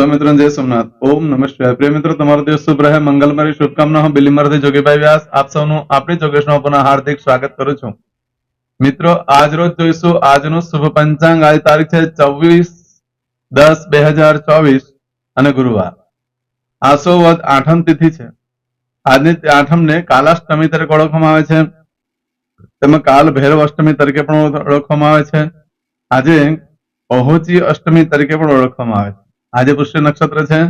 સૌ મિત્રો જય સોમનાથ. ઓમ નમઃ શિવાય. પ્રિય મિત્રો, તમારો દિવસ શુભ રહે. મંગલમય શુભકામના. હું બિલીમરથી જોગીભાઈ વ્યાસ. આપ સૌનું આપણી જોગેશમાં પુનઃ હાર્દિક સ્વાગત કરું છું. મિત્રો, આજ રોજ જોઈશું આજનું શુભ પંચાંગ. આજ તારીખ છે ચોવીસ દસ બે હજાર ચોવીસ અને ગુરુવાર. આસો વદ આઠમ તિથિ છે. આજની આઠમને કાલાષ્ટમી તરીકે ઓળખવામાં આવે છે. તેમાં કાલ ભૈરવ અષ્ટમી તરીકે પણ ઓળખવામાં આવે છે. આજે પહોંચી અષ્ટમી તરીકે પણ ઓળખવામાં આવે છે. આજે પુષ્ય નક્ષત્ર છે.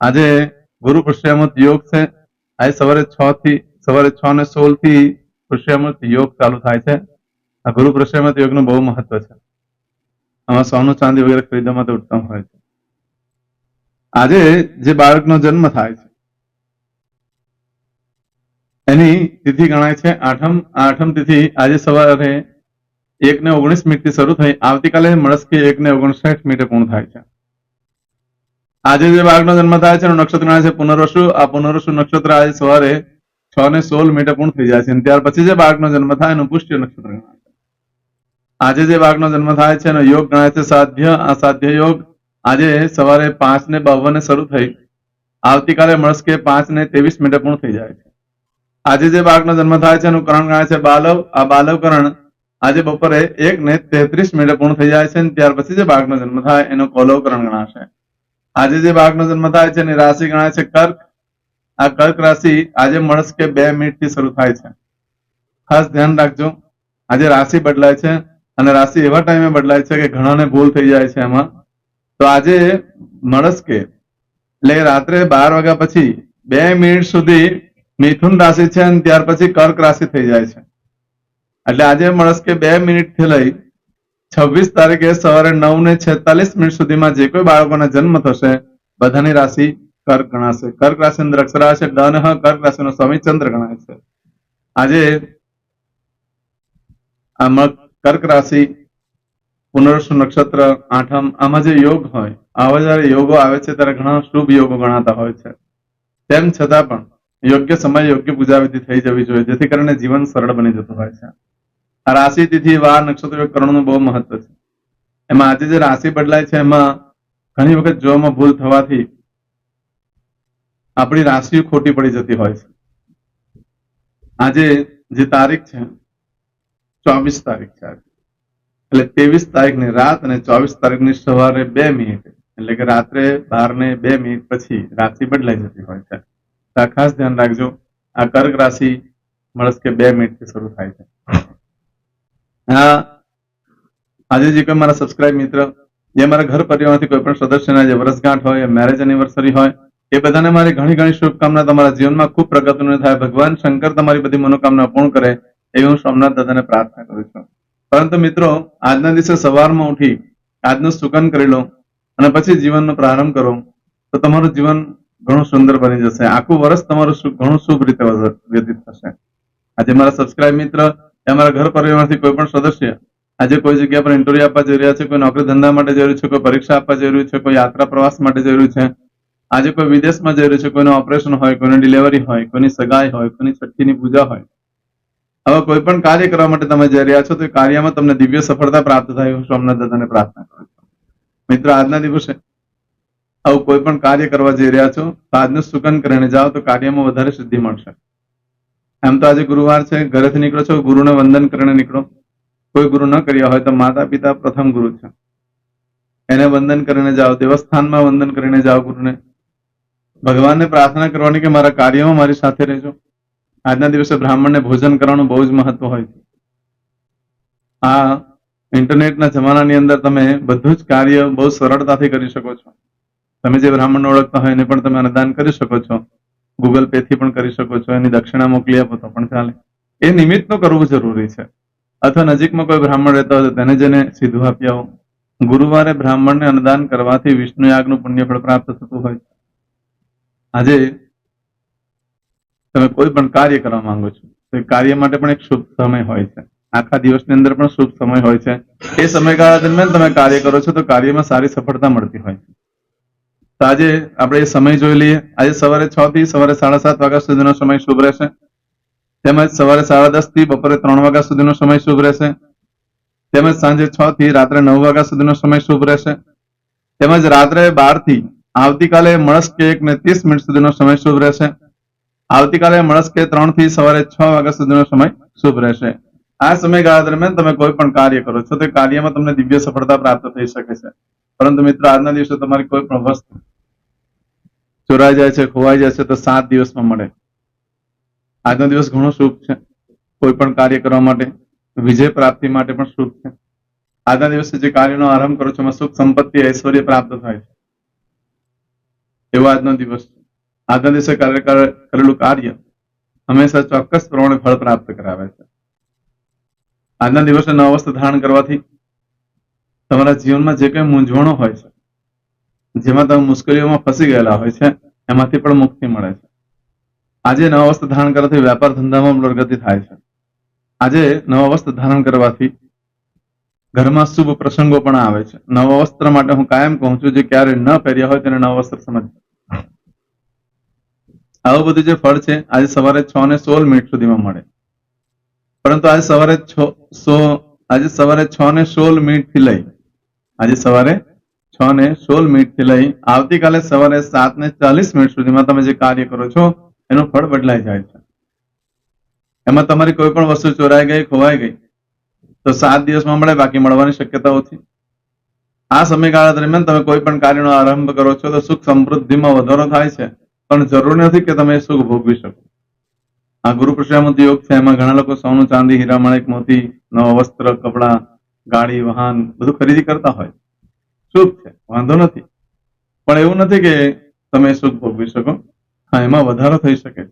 આજે ગુરુ પુષ્યામૃત યોગ છે. આજે સવારે છ થી, સવારે છ ને સોળથી પુષ્યામૃત યોગ ચાલુ થાય છે. આ ગુરુ પુષ્યામૃત યોગનું બહુ મહત્વ છે. આમાં સોનું ચાંદી વગેરે ખરીદવા માટે ઉત્તમ હોય છે. આજે જે બાળકનો જન્મ થાય છે, એની તિથિ ગણાય છે આઠમ. આઠમ તિથિ આજે સવારે એક ને ઓગણીસ મિનિટથી શરૂ થઈ. આવતીકાલે મળસ્કી એક ને ઓગણસાઠ મિનિટે પૂર્ણ થાય છે. આજે જે બાળકનો જન્મ થાય છે એનું નક્ષત્ર છે પુનર્વસુ. આ પુનર્વસુ નક્ષત્ર આજે સવારે છ ને સોળ મિનિટે પૂર્ણ થઈ જાય છે ત્યાર પછી જે બાળકનો જન્મ થાય એનું પુષ્ય નક્ષત્ર ગણાય છે. આજે જે બાળકનો જન્મ થાય છે એનો યોગ ગણાય છે સાધ્ય. આ સાધ્ય યોગ આજે સવારે પાંચ ને બાવને શરૂ થઈ આવતીકાલે મળસ્કે પાંચ ને ત્રેવીસ મિનિટે પૂર્ણ થઈ જાય છે. આજે જે બાળકનો જન્મ થાય છે એનું કરણ ગણાય છે બાલવ. આ બાલવ કરણ આજે બપોરે એક ને તેત્રીસ મિનિટે પૂર્ણ થઈ જાય છે અને ત્યાર પછી જે બાળકનો જન્મ થાય એનો કોલવકરણ ગણાશે. આજે જે બાળકનો જન્મ થાય છે એની રાશિ ગણાય છે કર્ક. આ કર્ક રાશિ આજે મળસ્કે બે મિનિટથી શરૂ થાય છે. ખાસ ધ્યાન રાખજો. આજે રાશિ બદલાય છે અને રાશિ એવા ટાઈમે બદલાય છે કે ઘણાને ભૂલ થઈ જાય છે એમાં. તો આજે મળસ્કે એટલે રાત્રે બાર વાગ્યા પછી બે મિનિટ સુધી મિથુન રાશિ છે અને ત્યાર પછી કર્ક રાશિ થઈ જાય છે. એટલે આજે મળસ્કે બે મિનિટથી લઈ છવ્વીસ તારીખે સવારે નવ ને છેતાલીસ મિનિટ સુધીમાં જે કોઈ બાળકોના જન્મ થશે, બધાની રાશિ કર્ક ગણાશે. કર્ક રાશિ અંદર છે ડન હ, કર્ક રાશિનો સ્વામી ચંદ્ર ગણાય છે. આજે આમાં કર્ક રાશિ, પુનર્વસુ નક્ષત્ર, આઠમ, આમાં જે યોગ હોય, આવા જયારે યોગો આવે છે, ત્યારે ઘણા શુભ યોગો ગણાતા હોય છે. તેમ છતાં પણ યોગ્ય સમય યોગ્ય પૂજા વિધિ થઈ જવી જોઈએ, જેથી કરીને જીવન સરળ બની જતું હોય છે. રાશિ તિથિ વાર, નક્ષત્ર યોગ કરવાનું બહુ મહત્વ છે. એમાં આજે જે રાશિ બદલાય છે, એમાં ઘણી વખત જોવામાં ભૂલ થવાથી આપણી રાશિ ખોટી પડી જતી હોય છે. આજે જે તારીખ છે, ચોવીસ તારીખ છે એટલે ત્રેવીસ તારીખની રાત અને ચોવીસ તારીખની સવારે બે મિનિટ. એટલે કે રાત્રે બાર ને બે મિનિટ પછી રાશિ બદલાઈ જતી હોય છે. ખાસ ધ્યાન રાખજો. આ કર્ક રાશિ મળસ કે બે મિનિટથી શરૂ થાય છે. આજે જે કોઈ મારા સબસ્ક્રાઇબ મિત્ર, જે મારા ઘર પરિવારમાંથી કોઈ પણ સદસ્યના જે વર્ષગાંઠ હોય મેરેજ એનિવર્સરી હોય, એ બધાને મારી ઘણી ઘણી શુભકામના તમારા જીવનમાં ખૂબ પ્રગતિનું થાય. ભગવાન શંકર તમારી બધી મનોકામના પૂર્ણ કરે એવી હું સોમનાથ દાદાને પ્રાર્થના કરું છું. પરંતુ મિત્રો, આજના દિવસે સવારમાં ઉઠી આજનું સુકન કરી લો અને પછી જીવનનો પ્રારંભ કરો, તો તમારું જીવન ઘણું સુંદર બની જશે. આખું વર્ષ તમારું ઘણું શુભ રીતે વ્યતીત થશે. આજે મારા સબસ્ક્રાઇબ મિત્ર અમારા ઘર પરિવારથી કોઈ પણ સદસ્ય આજે કોઈ જગ્યા પર ઇન્ટરવ્યુ આપવા જઈ રહ્યા છે, કોઈ નોકરી ધંધા માટે જઈ રહ્યું છે, કોઈ પરીક્ષા આપવા જઈ રહ્યું છે, કોઈ યાત્રા પ્રવાસ માટે જઈ રહ્યું છે, આજે કોઈ વિદેશમાં જઈ રહ્યું છે, કોઈનું ઓપરેશન હોય, કોઈની ડિલિવરી હોય, કોઈની સગાઈ હોય, કોઈની છઠ્ઠીની પૂજા હોય. હવે કોઈ પણ કાર્ય કરવા માટે તમે જઈ રહ્યા છો, તો કાર્યમાં તમને દિવ્ય સફળતા પ્રાપ્ત થાય હું સોમનાથ દાદાને પ્રાર્થના કરું છું. મિત્રો, આજના દિવસે આવું કોઈ પણ કાર્ય કરવા જઈ રહ્યા છો, તો આજનું સુકન કરીને જાઓ, તો કાર્યમાં વધારે સિદ્ધિ મળશે. એમ તો આજે ગુરુવાર છે, ઘરેથી નીકળો છો, ગુરુને વંદન કરીને નીકળો. કોઈ ગુરુ ન કર્યા હોય તો માતા પિતા પ્રથમ ગુરુ છે. એને વંદન કરીને જાઓ, દેવસ્થાનમાં વંદન કરીને જાઓ ગુરુને. ભગવાનને પ્રાર્થના કરવાની કે મારા કાર્યમાં મારી સાથે રહેજો. આજના દિવસે બ્રાહ્મણને ભોજન કરવાનું બહુ જ મહત્વ હોય છે. આ ઇન્ટરનેટના જમાનાની અંદર તમે બધું જ કાર્ય બહુ સરળતાથી કરી શકો છો. તમે જે બ્રાહ્મણને ઓળખતા હોય એને પણ તમે અનુદાન કરી શકો છો. ગૂગલ પે થી પણ કરી શકો છો, એની દક્ષિણા મોકલી આપો તો પણ ચાલે. એ નિમિત્તનું કરવું જરૂરી છે. અથવા નજીકમાં કોઈ બ્રાહ્મણ રહેતો હોય તેને જેને સીધું આપી આવો. ગુરુવારે બ્રાહ્મણને અનુદાન કરવાથી વિષ્ણુ યાગનું પુણ્યફળ પ્રાપ્ત થતું હોય. આજે તમે કોઈ પણ કાર્ય કરવા માંગો છો, તો એ કાર્ય માટે પણ એક શુભ સમય હોય છે. આખા દિવસની અંદર પણ શુભ સમય હોય છે. એ સમયગાળા દરમિયાન તમે કાર્ય કરો છો તો કાર્યમાં સારી સફળતા મળતી હોય છે. તો આજે આપણે સમય જોઈ લઈએ. આજે સવારે છ થી સવારે સાડા સાત વાગ્યા સુધીનો સમય શુભ રહેશે. તેમજ સવારે સાડા દસથી બપોરે ત્રણ વાગ્યા સુધીનો સમય શુભ રહેશે. તેમજ સાંજે છ થી રાત્રે નવ વાગ્યા સુધીનો સમય શુભ રહેશે. તેમજ રાત્રે બારથી આવતીકાલે મળસ્કે એક ને ત્રીસ મિનિટ સુધીનો સમય શુભ રહેશે. આવતીકાલે મળસ્કે ત્રણથી સવારે છ વાગ્યા સુધીનો સમય શુભ રહેશે. આ સમયગાળા દરમિયાન તમે કોઈ પણ કાર્ય કરો છો, તે કાર્યમાં તમને દિવ્ય સફળતા પ્રાપ્ત થઈ શકે છે. પરંતુ મિત્રો, આજના દિવસે તમારી કોઈ પણ વસ્તુ ચોરાઈ જાય છે, ખોવાઈ જાય છે, તો સાત દિવસમાં મળે. આજનો દિવસ ઘણો શુભ છે. કોઈ પણ કાર્ય કરવા માટે, વિજય પ્રાપ્તિ માટે પણ શુભ છે. આજના દિવસે જે કાર્યનો આરંભ કરો છો, એમાં સુખ, સંપત્તિ, ઐશ્વર્ય પ્રાપ્ત થાય છે. એવો આજનો દિવસ છે. આજના દિવસે કાર્ય કરેલું કાર્ય હંમેશા ચોક્કસ પ્રમાણે ફળ પ્રાપ્ત કરાવે છે. આજના દિવસે નવ વસ્ત્ર ધારણ કરવાથી તમારા જીવનમાં જે કંઈ મૂંઝવણો હોય છે જેમાં તમે મુશ્કેલીઓમાં ફસી ગયેલા હોય છે, એમાંથી પણ મુક્તિ મળે છે. આજે નવા વસ્ત્ર ધારણ કરવાથી વેપાર ધંધામાં પ્રગતિ થાય છે. આજે નવા વસ્ત્ર ધારણ કરવાથી ઘરમાં શુભ પ્રસંગો પણ આવે છે. નવા વસ્ત્ર માટે હું કાયમ કહું છું, જે ક્યારે ન પહેર્યા હોય તેને નવા વસ્ત્ર સમજ આવું બધું જે ફળ છે, આજે સવારે છ ને સોળ મિનિટ સુધીમાં મળે. પરંતુ આજે સવારે છ, સો, આજે સવારે છ ને સોળ મિનિટથી લઈ, આજે સવારે છ ને સોળ મિનિટથી લઈ આવતીકાલે સવારે સાત ને ચાલીસ મિનિટ સુધીમાં તમે જે કાર્ય કરો છો, એનું ફળ બદલાઈ જાય છે. એમાં તમારી કોઈ પણ વસ્તુ ચોરાઈ ગઈ, ખોવાઈ ગઈ, તો સાત દિવસમાં મળે, બાકી મળવાની શક્યતા ઓછી આ સમયગાળા દરમિયાન તમે કોઈ પણ કાર્યનો આરંભ કરો છો, તો સુખ સમૃદ્ધિમાં વધારો થાય છે, પણ જરૂરી નથી કે તમે સુખ ભોગવી શકો. આ ગુરુ કૃષ્ણમૂર્તિ યોગ છે, એમાં ઘણા લોકો સોનું, ચાંદી, હીરા, માણેક, મોતી, નવા વસ્ત્ર, કપડા, ગાડી, વાહન બધું ખરીદી કરતા હોય. શુભ છે. વાંધો નથી. પણ એવું નથી કે તમે સુખ ભોગવી શકો. હા, એમાં વધારો થઈ શકે.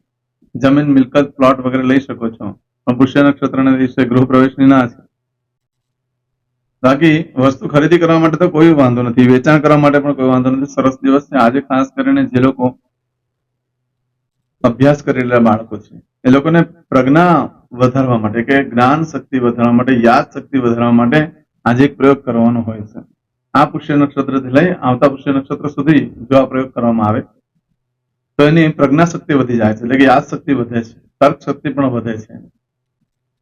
જમીન, મિલકત પ્લોટ વગેરે લઈ શકો છો. પણ પુષ્ય નક્ષત્રના દિવસે ગૃહ પ્રવેશની ના છે બાકી વસ્તુ ખરીદી કરવા માટે તો કોઈ વાંધો નથી. વેચાણ કરવા માટે પણ કોઈ વાંધો નથી. સરસ દિવસ છે. આજે ખાસ કરીને જે લોકો અભ્યાસ કરેલા બાળકો છે, એ લોકોને પ્રજ્ઞા વધારવા માટે કે જ્ઞાન શક્તિ વધારવા માટે, યાદ શક્તિ વધારવા માટે આજે એક પ્રયોગ કરવાનો હોય છે. આ પુષ્ય નક્ષત્રથી લઈ આવતા પુષ્ય નક્ષત્ર સુધી જો આ પ્રયોગ કરવામાં આવે, તો એની પ્રજ્ઞા શક્તિ વધી જાય છે. એટલે કે યાદ શક્તિ વધે છે તર્ક શક્તિ પણ વધે છે.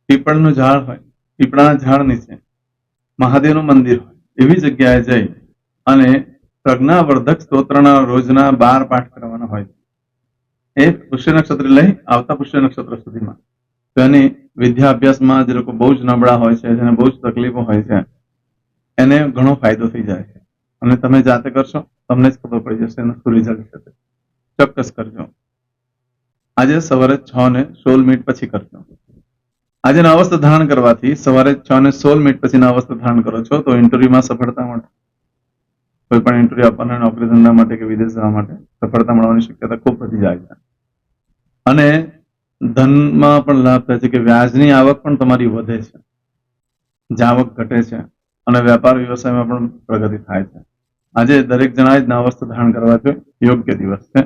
પીપળનું ઝાડ હોય, પીપળાના ઝાડ નીચે, મહાદેવનું મંદિર હોય, એવી જગ્યાએ જઈ અને પ્રજ્ઞાવર્ધક સ્તોત્રના રોજના બાર પાઠ કરવાના હોય, એ પુષ્ય નક્ષત્ર લઈ આવતા પુષ્ય નક્ષત્ર સુધીમાં. તો એની વિદ્યા અભ્યાસમાં જે લોકો બહુ જ નબળા હોય છે, જેને બહુ જ તકલીફો હોય છે એને ઘણો ફાયદો થઈ જાય છે. અને તમે જાતે કરશો, તમને જ ખબર પડી જશે એનું શું રિઝલ્ટ છે ચોક્કસ કરજો. આજે સવારે છ ને સોળ મિનિટ પછી કરજો. આજે અવસ્થા ધારણ કરવાથી સવારે છ ને સોળ મિનિટ પછી અવસ્થા ધારણ કરો છો, તો ઇન્ટરવ્યુમાં સફળતા મળે. કોઈ પણ ઇન્ટરવ્યુ આપવાના નોકરી ધંધા માટે કે વિદેશ જવા માટે સફળતા મળવાની શક્યતા ખૂબ વધી જાય છે. અને ધનમાં પણ લાભ થાય છે કે વ્યાજની આવક પણ તમારી વધે છે. જાવક ઘટે છે. અને વેપાર વ્યવસાયમાં પણ પ્રગતિ થાય છે. આજે દરેક જણાએ જ વસ્ત્ર ધારણ કરવા જોઈએ યોગ્ય દિવસ છે.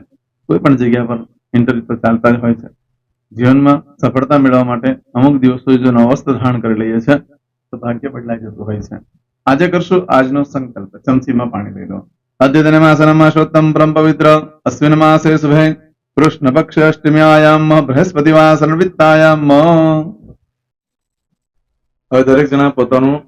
કોઈ પણ જગ્યા પર ઇન્ટરવ્યુ ચાલતા જ હોય છે. જીવનમાં સફળતા મેળવવા માટે અમુક દિવસો જો નવા ધારણ કરી લઈએ છે, તો ભાગ્ય બદલાઈ જતું હોય છે. આજે કરશું આજનો સંકલ્પ. ચમચીમાં પાણી લઈ લો. અદ્યતન માસનમાં શોત્તમ પરમ પવિત્ર અશ્વિન માસે શુભે. કૃષ્ણ પક્ષ અષ્ટમ્યાયામ બૃહસ્પતિ વાસન વિત્તાયામ હવે દરેક જણા પોતાનું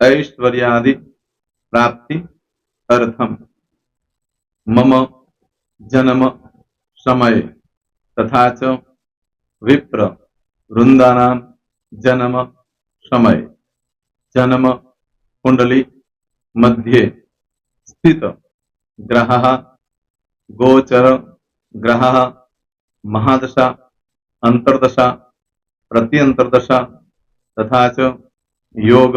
ऐश्वर्यादि प्राप्ति अर्थम मम जन्म समय तथा च विप्र वृंदानाम जन्म समय जन्म कुंडली मध्ये स्थित ग्रह गोचर ग्रह महादशा अंतर्दशा प्रत्यंतर्दशा तथा च योग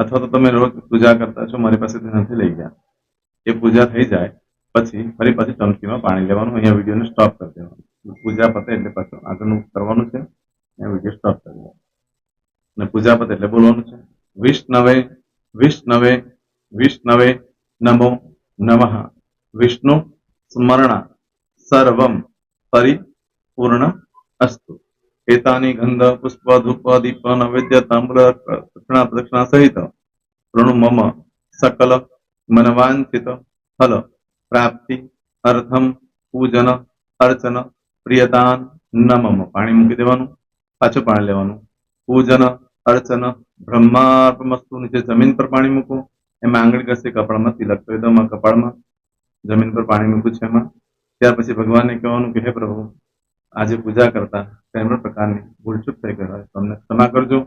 અથવા તો તમે રોજ પૂજા કરતા છો, મારી પાસેથી નથી લઈ ગયા એ પૂજા થઈ જાય, પછી ફરી પાછી ચમચીમાં પાણી લેવાનું, અહીંયા વિડીયોને સ્ટોપ કરી દેવાનું. પૂજા પતે એટલે પાછું આગળનું કરવાનું છે, અહીંયા વીડિયો સ્ટોપ કરી અને પૂજા પતે એટલે બોલવાનું છે, વિષ્ણવે વિષ્ણવે વિષ્ણવે નમો નમઃ. વિષ્ણુ સ્મરણા સર્વમ પરિપૂર્ણ અસ્તુ. એતાની ગંધ, પુષ્પ, ધૂપ, દીપ, નૈવેદ્ય તામ્ર દક્ષિણા પ્રદક્ષિણા સહિત પ્રણુ મમ સકલ મનવાંચિત ફલ પ્રાપ્તિ અર્થમ પૂજન અર્ચન પ્રિયદાન નમમ. પાણી મૂકી દેવાનું. પાછું પાણી લેવાનું. પૂજન અર્ચન બ્રહ્માર્પમસ્તુ નીચે જમીન પર પાણી મૂકવું. એમાં આંગળી ઘસે કપાળમાં તિલક કરી દો કપાળમાં. જમીન પર પાણી મૂકું છે એમાં. ત્યાર પછી ભગવાનને કહેવાનું કે, હે પ્રભુ, આજે પૂજા કરતા કંઈ પ્રકારની ભૂલચૂક થઈ ગઈ હોય તો ક્ષમા કરજો.